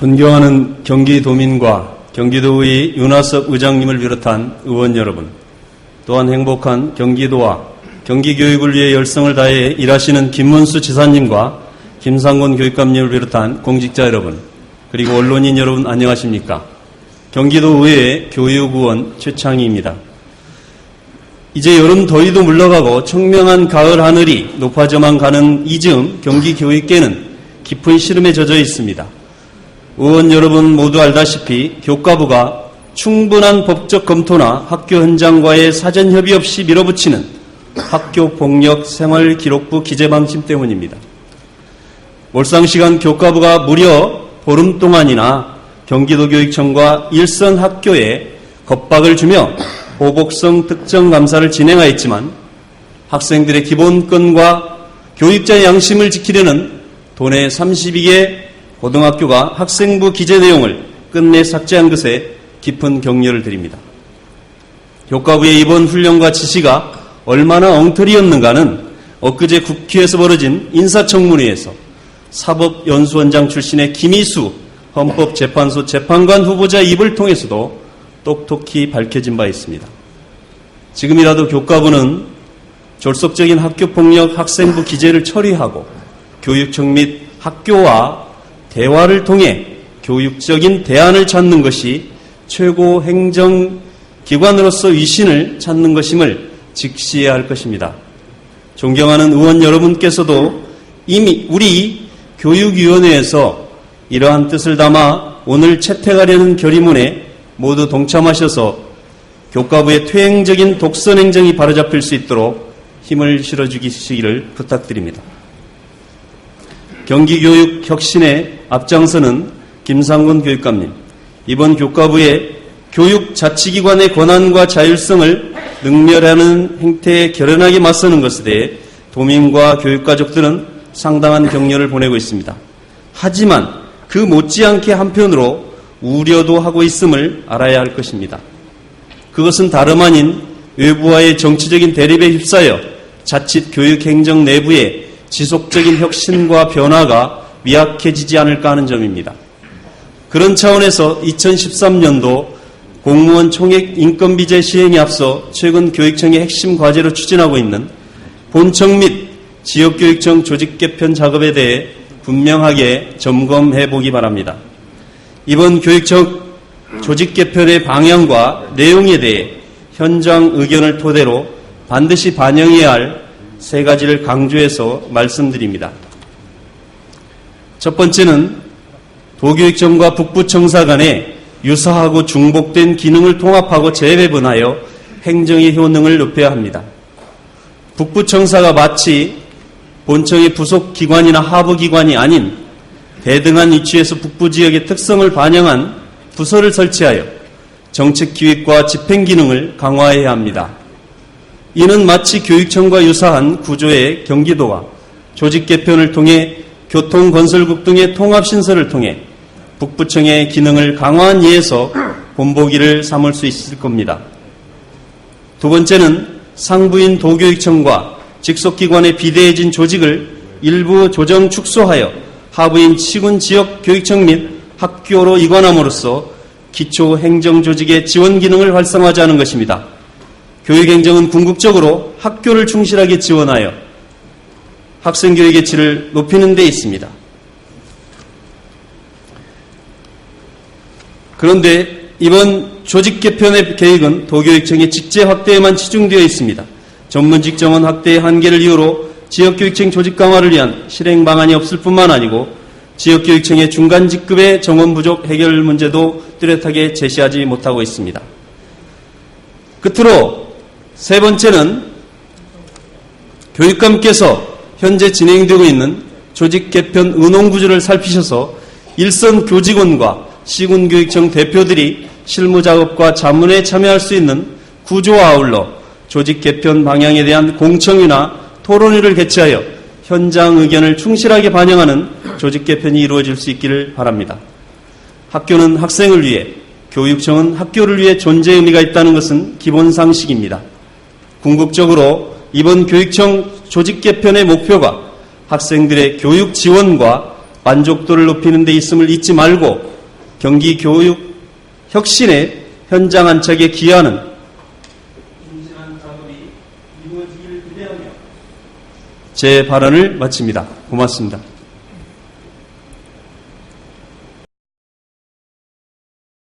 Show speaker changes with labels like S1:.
S1: 존경하는 경기도민과 경기도의 윤하섭 의장님을 비롯한 의원 여러분, 또한 행복한 경기도와 경기교육을 위해 열성을 다해 일하시는 김문수 지사님과 김상곤 교육감님을 비롯한 공직자 여러분, 그리고 언론인 여러분 안녕하십니까? 경기도의회 교육의원 최창희입니다. 이제 여름 더위도 물러가고 청명한 가을 하늘이 높아져만 가는 이즈음 경기 교육계는 깊은 시름에 젖어 있습니다. 의원 여러분 모두 알다시피 교과부가 충분한 법적 검토나 학교 현장과의 사전 협의 없이 밀어붙이는 학교 폭력 생활 기록부 기재 방침 때문입니다. 몰상시간 교과부가 무려 보름 동안이나 경기도 교육청과 일선 학교에 겁박을 주며 보복성 특정 감사를 진행하였지만 학생들의 기본권과 교육자의 양심을 지키려는 도내 32개 고등학교가 학생부 기재 내용을 끝내 삭제한 것에 깊은 격려를 드립니다. 교과부의 이번 훈련과 지시가 얼마나 엉터리였는가는 엊그제 국회에서 벌어진 인사청문회에서 사법연수원장 출신의 김희수 헌법재판소 재판관 후보자 입을 통해서도 똑똑히 밝혀진 바 있습니다. 지금이라도 교과부는 졸속적인 학교폭력 학생부 기재를 처리하고 교육청 및 학교와 대화를 통해 교육적인 대안을 찾는 것이 최고 행정 기관으로서 위신을 찾는 것임을 직시해야 할 것입니다. 존경하는 의원 여러분께서도 이미 우리 교육위원회에서 이러한 뜻을 담아 오늘 채택하려는 결의문에 모두 동참하셔서 교과부의 퇴행적인 독선 행정이 바로잡힐 수 있도록 힘을 실어주시기를 부탁드립니다. 경기교육 혁신의 앞장서는 김상곤 교육감님, 이번 교과부의 교육 자치기관의 권한과 자율성을 능멸하는 행태에 결연하게 맞서는 것에 대해 도민과 교육가족들은 상당한 격려를 보내고 있습니다. 하지만 그 못지않게 한편으로 우려도 하고 있음을 알아야 할 것입니다. 그것은 다름 아닌 외부와의 정치적인 대립에 휩싸여 자칫 교육 행정 내부의 지속적인 혁신과 변화가 미약해지지 않을까 하는 점입니다. 그런 차원에서 2013년도 공무원 총액 인건비제 시행에 앞서 최근 교육청의 핵심 과제로 추진하고 있는 본청 및 지역교육청 조직 개편 작업에 대해 분명하게 점검해 보기 바랍니다. 이번 교육청 조직 개편의 방향과 내용에 대해 현장 의견을 토대로 반드시 반영해야 할 세 가지를 강조해서 말씀드립니다. 첫 번째는 도교육청과 북부청사 간의 유사하고 중복된 기능을 통합하고 재배분하여 행정의 효능을 높여야 합니다. 북부청사가 마치 본청의 부속 기관이나 하부 기관이 아닌 대등한 위치에서 북부 지역의 특성을 반영한 부서를 설치하여 정책 기획과 집행 기능을 강화해야 합니다. 이는 마치 교육청과 유사한 구조의 경기도와 조직 개편을 통해 교통건설국 등의 통합신설을 통해 북부청의 기능을 강화한 예에서 본보기를 삼을 수 있을 겁니다. 두 번째는 상부인 도교육청과 직속기관의 비대해진 조직을 일부 조정 축소하여 하부인 시군 지역 교육청 및 학교로 이관함으로써 기초 행정 조직의 지원 기능을 활성화하자는 것입니다. 교육행정은 궁극적으로 학교를 충실하게 지원하여 학생 교육의 질을 높이는 데 있습니다. 그런데 이번 조직 개편의 계획은 도교육청의 직제 확대에만 치중되어 있습니다. 전문직 정원 확대의 한계를 이유로 지역교육청 조직 강화를 위한 실행 방안이 없을 뿐만 아니고 지역교육청의 중간 직급의 정원 부족 해결 문제도 뚜렷하게 제시하지 못하고 있습니다. 끝으로 세 번째는 교육감께서 현재 진행되고 있는 조직 개편 의논 구조를 살피셔서 일선 교직원과 시군교육청 대표들이 실무 작업과 자문에 참여할 수 있는 구조와 아울러 조직 개편 방향에 대한 공청회나 토론회를 개최하여 현장 의견을 충실하게 반영하는 조직 개편이 이루어질 수 있기를 바랍니다. 학교는 학생을 위해, 교육청은 학교를 위해 존재 의미가 있다는 것은 기본 상식입니다. 궁극적으로 이번 교육청 조직 개편의 목표가 학생들의 교육 지원과 만족도를 높이는 데 있음을 잊지 말고 경기 교육 혁신의 현장 안착에 기여하는 제 발언을 마칩니다. 고맙습니다.